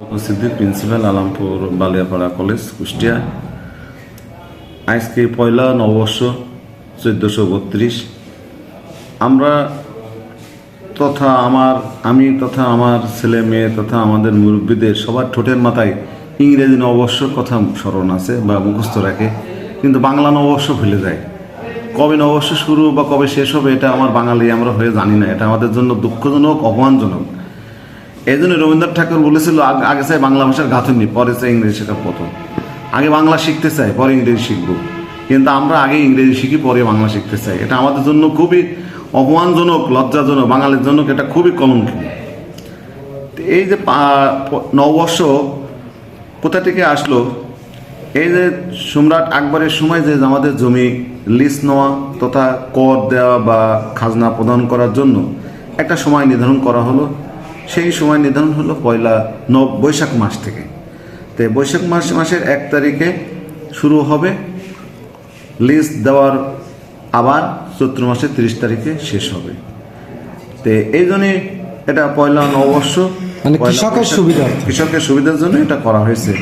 উপস্থিতি, principal, Alampur Baliapara college, Kushtia. আজকে পয়লা নববর্ষ, চোদ্দোশো বত্রিশ। আমরা তথা আমার, আমি তথা আমার ছেলে মেয়ে তথা আমাদের মুরব্বীদের সবার ঠোঁটের মাথায় ইংরেজি নববর্ষ কথা স্মরণ আছে বা মুখস্থ রাখে। কিন্তু বাংলা নববর্ষ ভুলে যায়। কবে নববর্ষ শুরু বা কবে শেষ হবে এটা আমার বাঙালি, আমরা হয়ে জানি না। এটা আমাদের জন্য দুঃখজনক, অপমানজনক। এই জন্য রবীন্দ্রনাথ ঠাকুর বলেছিল, আগে চাই বাংলা ভাষার গাঁথনি, পরে চাই ইংরেজি শেখা প্রথম আগে বাংলা শিখতে চাই, পরে ইংরেজি শিখব। কিন্তু আমরা আগে ইংরেজি শিখি, পরে বাংলা শিখতে চাই। এটা আমাদের জন্য খুবই অপমানজনক, লজ্জাজনক, বাঙালির জন্য এটা খুবই কলঙ্কি এই যে নববর্ষ কোথা থেকে আসলো? এই যে সম্রাট আকবরের সময় যে আমাদের জমি লিজ নেওয়া তথা কর দেওয়া বা খাজনা প্রদান করার জন্য একটা সময় নির্ধারণ করা হলো। সেই সময় নির্ধারণ হলো পয়লা নব বৈশাখ মাস থেকে। তো বৈশাখ মাস মাসের এক তারিখে শুরু হবে। লিস্ট দেওয়ার আবার চৈত্র মাসের তিরিশ তারিখে শেষ হবে। তো এই জন্যে এটা পয়লা নববর্ষ মানে কৃষকের সুবিধা কৃষকের সুবিধার জন্য এটা করা হয়েছে।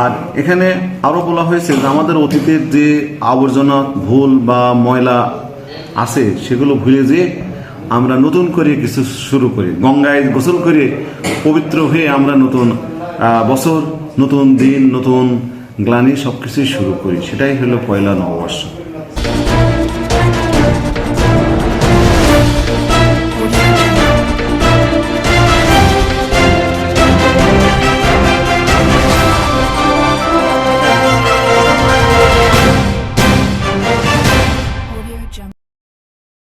আর এখানে আরও বলা হয়েছে যে আমাদের অতীতের যে আবর্জনা ভুল বা ময়লা আছে সেগুলো ভুলে যেয়ে আমরা নতুন করে কিছু শুরু করি। গঙ্গায় গোসল করে পবিত্র হয়ে আমরা নতুন বছর, নতুন দিন, নতুন গ্লানি সব কিছুই শুরু করি। সেটাই হলো পয়লা নববর্ষ।